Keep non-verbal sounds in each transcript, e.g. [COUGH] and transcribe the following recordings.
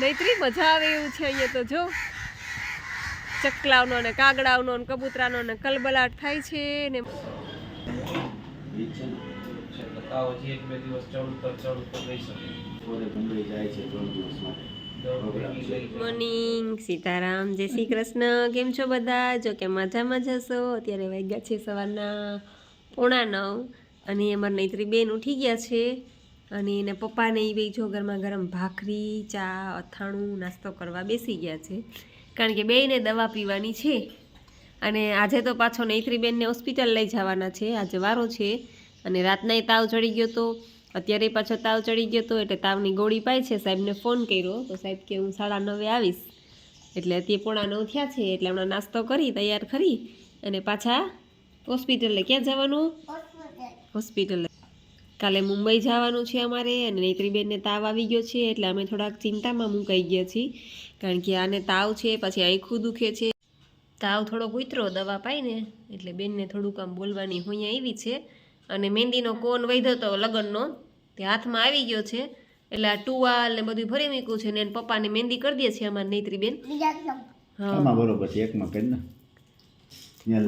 નૈત્રી મજા આવે એવું છે અહીંયા તો, જો. ચકલાવનો ને કાગડાવનો ને કબૂતરાનો ને કલબલાટ થાય છે ને મોર્નિંગ સીતારામ, જય શ્રી કૃષ્ણ. કેમ છો બધા? જો મજામાં જશો અત્યારે વાગ્યા છે સવારના પોણા નવ અને અમારા નૈત્રી બેન ઉઠી ગયા છે. અને એના પપ્પાને એ બે જો ગરમા ગરમ ભાખરી ચા અથાણું નાસ્તો કરવા બેસી ગયા છે. કારણ કે બેયને દવા પીવાની છે. અને આજે તો પાછો નૈત્રીબેનને હોસ્પિટલ લઈ જવાના છે. આજે વારો છે અને રાતનાય તાવ ચડી ગયો તો અત્યારે પાછો તાવ ચડી ગયો તો એટલે તાવની ગોળી પાય છે. સાહેબને ફોન કર્યો તો સાહેબ કે હું સાડા નવે આવીશ. એટલે અત્યારે પોણા નવ થયા છે એટલે હમણાં નાસ્તો કરી તૈયાર કરી અને પાછા હોસ્પિટલે. ક્યાં જવાનું? હોસ્પિટલે. કાલે મુંબઈ જવાનું છે અમારે અને નૈત્રીબેનને તાવ આવી ગયો છે એટલે અમે થોડાક ચિંતામાં મુકાઈ ગયા છીએ. કારણ કે આને તાવ છે પછી આંખું દુખે છે. તાવ થોડોક ઉતરો દવા પાઈને એટલે બેનને થોડુંક આમ બોલવાની હોઅહીંયા આવી છે. અને મહેંદીનો કોન વધ્યો તો લગ્નનો તે હાથમાં આવી ગયો છે. એટલે આ ટુવાલ ને બધું ભરી મૂક્યું છે ને એને પપ્પાને મહેંદી કરી દે છે અમારી નૈત્રીબેન. હા. બરોબર છે એકમાં કરી ને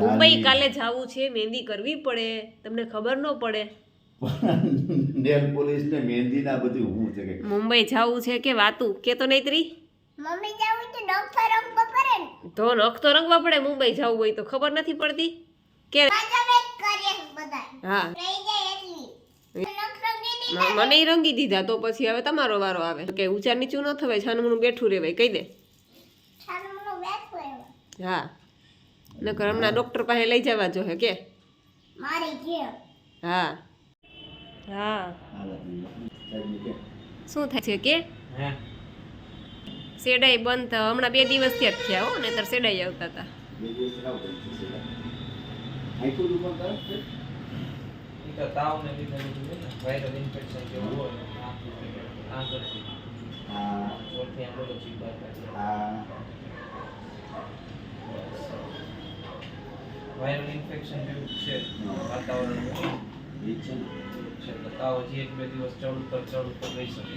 મુંબઈ કાલે જવું છે મહેંદી કરવી પડે તમને ખબર ન પડે. નેલ પોલીસ ને મહેંદી ના બધું હું છે કે? મુંબઈ જવું છે કે વાતું? કે તો નૈત્રી? મમ્મી જાવું તો ડોક્ટર રંગ પકડે તો નખ તો રંગવા પડે? મુંબઈ જવું હોય તો ખબર નથી પડતી? કે હા. મને રંગી દીધા તો પછી હવે તમારો વારો આવે. કે ઊંચા નીચું ન થવાય છાનમનું બેઠું રહેવાય કહી દે. હા. નકર હમણાં ડૉક્ટર પાસે લઈ જવા જો હે કે? હા. હા. શું થાય છે કે? સેડાઈ બંધ હમણાં બે દિવસથી જ થયા હો નહીતર સેડાઈ આવતા હતા ને ને વાયરલ ઇન્ફેક્શન જેવું છે વાતાવરણ ઈ છે ને બતાવો જે એક બે દિવસ ચડ ઉપર ચડ ઉપર રહી શકે.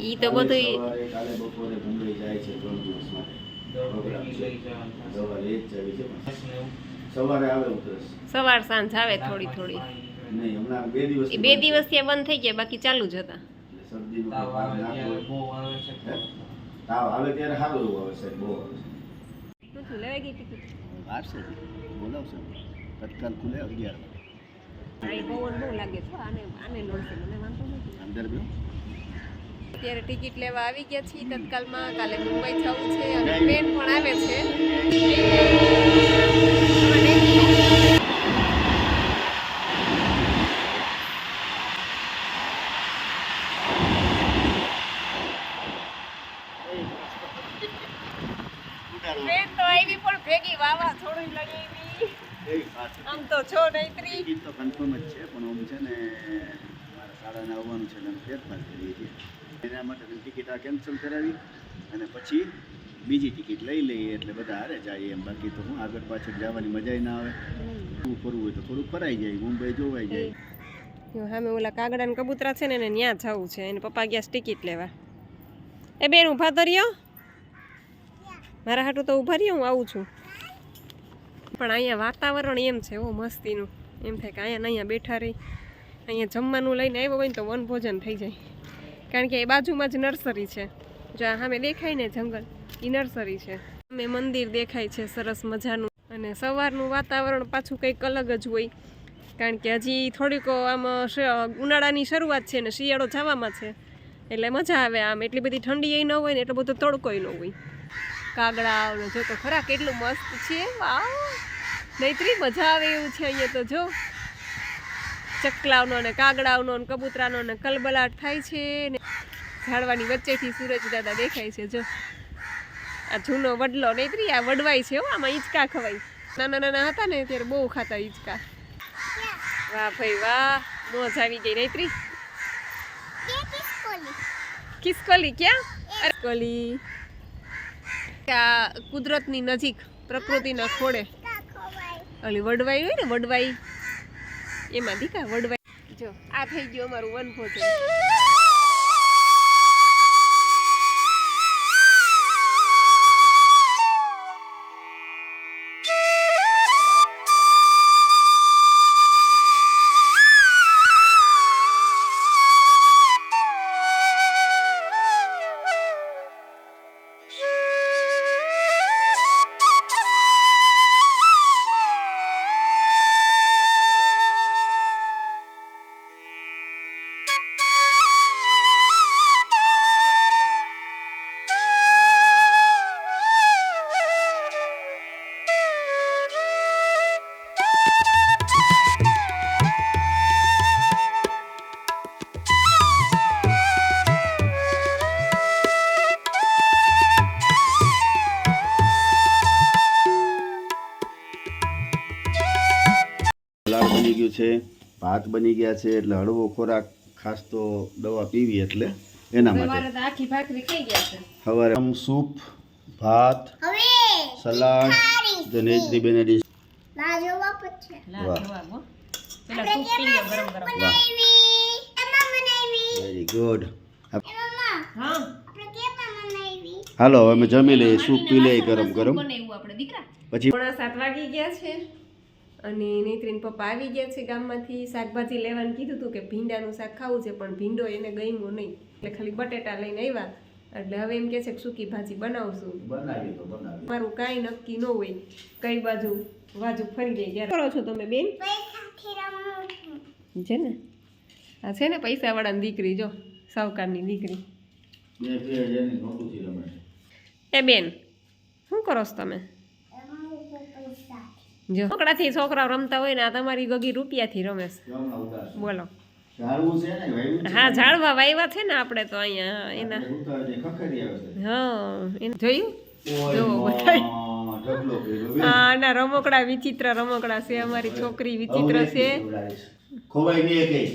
ઈ તો બધું સવારે કાલે બપોરે મુંબઈ જાય છે ત્રણ દિવસ માટે. દવા લઈ જવી છે. સવારે આવે ઉતરસ સવાર સાંજ આવે થોડી થોડી. નહીં હમણાં બે દિવસ બે દિવસ બંધ થઈ ગયા બાકી ચાલુ જ હતા. શરદીનો તાવ આવે ત્યારે હોય. બહુ આવે છે. હે? તાવ આવે ત્યારે સારું એવું આવે સાહેબ બહુ આવે છે. લેવાઈ ગઈ ટિકિટ બોલાવશે. તત્કાલ ખુલે અગિયાર અત્યારે ટિકિટ લેવા આવી ગયા છીએ તત્કાલમાં કાલે મુંબઈ જવું છે અને ટ્રેન પણ આવે છે. ટ્રેન તો આવી પણ ભેગી વાવા થોડી લઈ આવી આમ તો છો નૈત્રી ટિકિટ તો કન્ફર્મ જ છે પણ આમ છે ને મારા શાળાને આવવાનું છે એટલે ફેરફાર કરીએ છીએ. એના માટે ટિકિટ આ કેન્સલ કરાવી અને પછી બીજી ટિકિટ લઈ લઈએ એટલે બધા હારે જાય એમ. બાકી તો હું આગળ પાછળ જવાની મજાય ના આવે. શું ફરવું હોય તો થોડુંક ફરાઈ જાય મુંબઈ જોવાઈ જાય. હા સામે ઓલા કાગડાના કબૂતરા છે ને એને ત્યાં જવું છે. એને પપ્પા ગયા ટિકિટ લેવા. એ બેન ઊભા તો રહ્યો? મારા હાટું તો ઊભા રહ્યો હું આવું છું. પણ અહીંયા વાતાવરણ એમ છે એવો મસ્તીનું. એમ થાય કે અહીંયા અહીંયા બેઠા રહી. અહીંયા જમવાનું લઈને આવ્યો હોય ને તો વનભોજન થઈ જાય. કારણ કે એ બાજુમાં જ નર્સરી છે. જો આ સામે દેખાય ને જંગલ એ નર્સરી છે. અમે મંદિર દેખાય છે સરસ મજાનું. અને સવારનું વાતાવરણ પાછું કંઈક અલગ જ હોય. કારણ કે હજી થોડીક આમ ઉનાળાની શરૂઆત છે ને શિયાળો જવામાં છે. એટલે મજા આવે આમ. એટલી બધી ઠંડી ન હોય ને એટલો બધો તડકોય ન હોય. કાગડા જો તો ખરા કેટલું મસ્ત છે. વાવ! નૈત્રી મજા આવે એવું છે અહીંયા તો, જો. ચકલાઓનો ને કાગડાઓનો ને કબૂતરાનો ને કલબલાટ થાય છે ને ઝાડવાની વચ્ચેથી સૂરજ દાદા દેખાય છે, જો. આ જૂનો વડલો નૈત્રી આ વડવાય છે આમાં હિંચકા ખવાય. નાના નાના હતા ને ત્યારે બહુ ખાતા હિંચકા વાહ ભાઈ વાહ, મોજ આવી ગઈ નૈત્રી કિસકોલી ક્યાં? અરકોલી આ કુદરતની નજીક, પ્રકૃતિના ખોળે. ઓલી વડવાઈ હોય ને વડવાઈ. એમાં દીકા વડવાઈ. જો આ થઈ ગયું અમારું વનભોજન. છે ભાત બની ગયા છે એટલે હળવો ખોરાક ખાસ તો દવા પીવી એટલે એના માટે. હવે આખી ભાખરી ખાઈ ગયા છે. સવારે આમ સૂપ ભાત સલાડ જો નેત્રી બેને ડીશ. વેરી ગુડ એ મમ્મા હા. આપણે કેમાં બનાવી. હાલો અમે જમી લઈએ સૂપ પી લઈએ ગરમ ગરમ બનાવ્યું આપણે દીકરા. પછી સાત વાગી ગયા છે. અને નેત્રીન પપ્પા આવી ગયા છે ગામમાંથી. શાકભાજી લેવાનું કીધું હતું કે ભીંડાનું શાક ખાવું છે પણ ભીંડો એને ગમ્યો નહીં. એટલે ખાલી બટેટા લઈને આવ્યા. એટલે હવે એમ કે છે કે સૂકી ભાજી બનાવશું. બનાવી તો બનાવી મારું કાંઈ નક્કી ન હોય. કઈ બાજુ બાજુ ફરી જાય ત્યારે કરો છો તમે બેન? છે. ને? આ છે ને પૈસાવાળાની દીકરી જો સાવકારની દીકરી. એ બેન શું કરો છો તમે? જો. છોકરાથી છોકરાઓ રમતા હોય ને આ તમારી ગગી રૂપિયાથી રમે છે. બોલો. ને હા ઝાડવા વાવ્યા છે ને આપણે તો અહીંયા એના. હા જોયું? જો. આ આના રમકડા વિચિત્ર રમકડા છે અમારી છોકરી વિચિત્ર છે. ખવડાવીશ. ખોવાય નહીં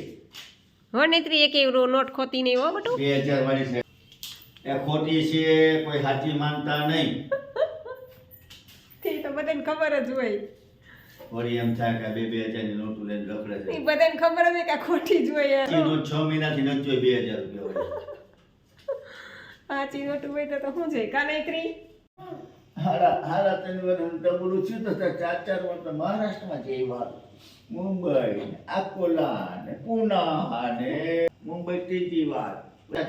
હો નેત્રી એક નોટ ખોતી નહીં હો બટુ બે વાળી છે. એ ખોટી છે કોઈ સાચી માનતા નહીં. [LAUGHS] તે તો બધાને ખબર જ હોય. વળી એમ થાય કે આ બે બે હજારની નોટો લઈને રખડે છે. બધાને ખબર જ કે ખોટી જ નોટ છ મહિનાથી નથી જોઈ બે હજાર રૂપિયા વાળી. સાચી નોટ હોય તો તો શું છે? કા નેત્રી હારા હારા ત્રણ વાર છું તો ચાર ચાર વાર તો મહારાષ્ટ્રમાં જઈ વાર મુંબઈ અકોલા ને પૂના ને મુંબઈ ત્રીજી વાર.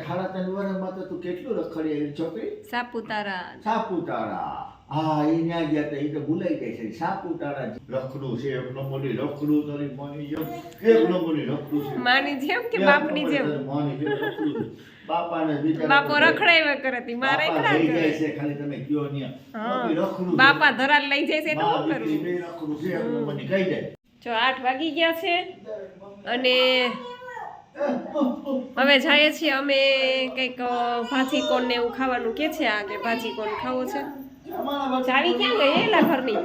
હાડા ત્રણ વર્ષમાં તો તું કેટલું રખડી છોકરી? સાપુતારા. સાપુતારા. હા એ ન્યા ગયા તા એ તો ભૂલાઈ ગઈ છે. સાપુતારા રખડું છે એક નંબરની રખડું તારી માની જેમ. એક નંબરની રખડું છે. માની જેમ કે બાપની જેમ? માની જેમ રખડું બાપાને બિચારા બાપો રખડાવ્યા કરે તી મારે બાપા લઈ જાય છે ખાલી તમે કયો ન્યા. રખડું બાપા ધરાલ લઈ જાય છે તો શું દીકરી બે રખડું છે એક નંબરની કહી દે જો આઠ વાગી ગયા છે અને હવે જઈએ છીએ અમે કંઈક ભાજી કોણ ને એવું ખાવાનું કે છે આ કે ભાજી કોણ ખાવો છે? ચાવી ક્યાં ગઈ એલા ઘરની?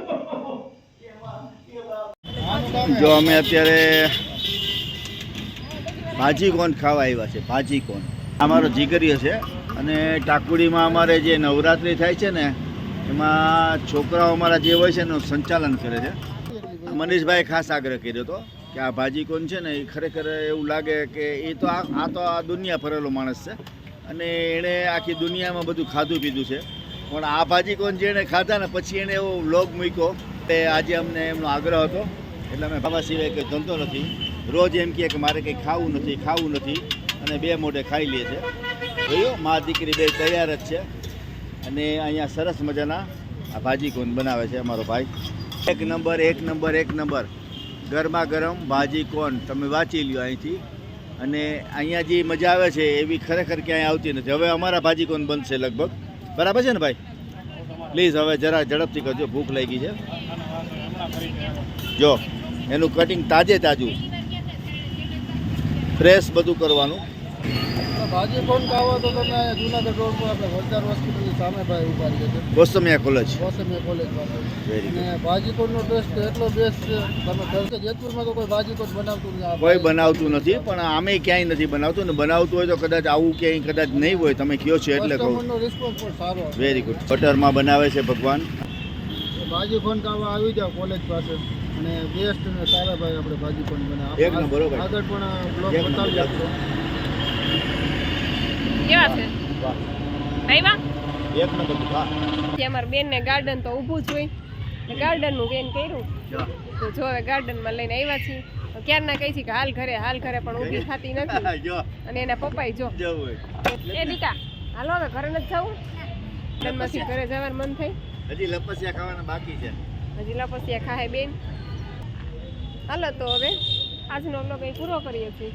જો અમે અત્યારે ભાજી કોણ ખાવા આવ્યા છે ભાજી કોણ અમારો જીગરીયો છે અને ટાકુડીમાં અમારે જે નવરાત્રિ થાય છે ને એમાં છોકરાઓ અમારા જે હોય છે એનું સંચાલન કરે છે. મનીષભાઈ ખાસ આગ્રહ કર્યો હતો કે આ ભાજી કોણ છે ને એ ખરેખર એવું લાગે કે એ તો આ આ તો આ દુનિયા ફરેલો માણસ છે અને એણે આખી દુનિયામાં બધું ખાધું પીધું છે. પણ આ ભાજી કોણ જેણે ખાધા ને પછી એણે એવો વ્લોગ મૂક્યો કે આજે અમને એમનો આગ્રહ હતો. એટલે અમે ખાવા સિવાય કંઈ ધંધો નથી. રોજ એમ કહે કે મારે કંઈ ખાવું નથી ખાવું નથી અને બે મોઢે ખાઈ લે છે. જોયું? મા દીકરી બે તૈયાર જ છે. અને અહીંયા સરસ મજાના આ ભાજી કોન બનાવે છે અમારો ભાઈ? એક નંબર એક નંબર એક નંબર. ગરમા ગરમ ભાજી કોણ? તમે વાંચી લ્યો અહીંથી. અને અહીંયા જે મજા આવે છે એવી ખરેખર ક્યાંય આવતી નથી. હવે અમારા ભાજી કોન બનશે લગભગ? બરાબર છે ને ભાઈ? પ્લીઝ હવે જરા ઝડપથી કરજો, ભૂખ લાગી છે. જો, એનું કટિંગ તાજે તાજું. ફ્રેશ બધું કરવાનું. ભાજી કોણ ખાવો તો તમે જુનાગઢ રોડ પર આપણે વલસાડ હોસ્પિટલની સામે ભાઈ ઊભા રહે છે. કોસમિયા કોલેજ ગોસમિયા કોલેજ પાસે અને ભાજી કોણનો ટેસ્ટ એટલો બેસ્ટ છે તમે જેતપુરમાં તો કોઈ ભાજી કોણ બનાવતું કોઈ બનાવતું નથી પણ અમે ક્યાંય નથી બનાવતું ને બનાવતું હોય તો કદાચ આવું ક્યાંય કદાચ નહીં હોય તમે કયો છો એટલે કહું. રિસ્પોન્સ પણ સારો વેરી ગુડ બટરમાં બનાવે છે ભગવાન. ભાજી ફોન ખાવા આવી જાવ કોલેજ પાસે. અને બેસ્ટ અને સારા ભાઈ આપણે ભાજી ફોન બનાવે. એક નંબર આગળ પણ બ્લોગ બતાવી આપશો કેવા છે? આવ્યા એક નંબર હા કે બેન ને ગાર્ડન તો ઊભું જ હોય. ને ગાર્ડનનું બેન કર્યું. તો જો હવે ગાર્ડનમાં લઈને આવ્યા છીએ. તો ક્યારના કહી છે કે હાલ ઘરે હાલ ઘરે પણ ઊભી [LAUGHS] થતી નથી. જો. અને એના પપ્પાએ જો. જવું એ દીકા હાલો હવે ઘરે નથી જવું? ગાર્ડનમાંથી ઘરે જવાનું મન થઈ હજી લપસિયા ખાવાના બાકી છે. હજી લપસિયા ખાય બેન. હાલો તો હવે આજનો બ્લોગ અહીં પૂરો કરીએ છીએ.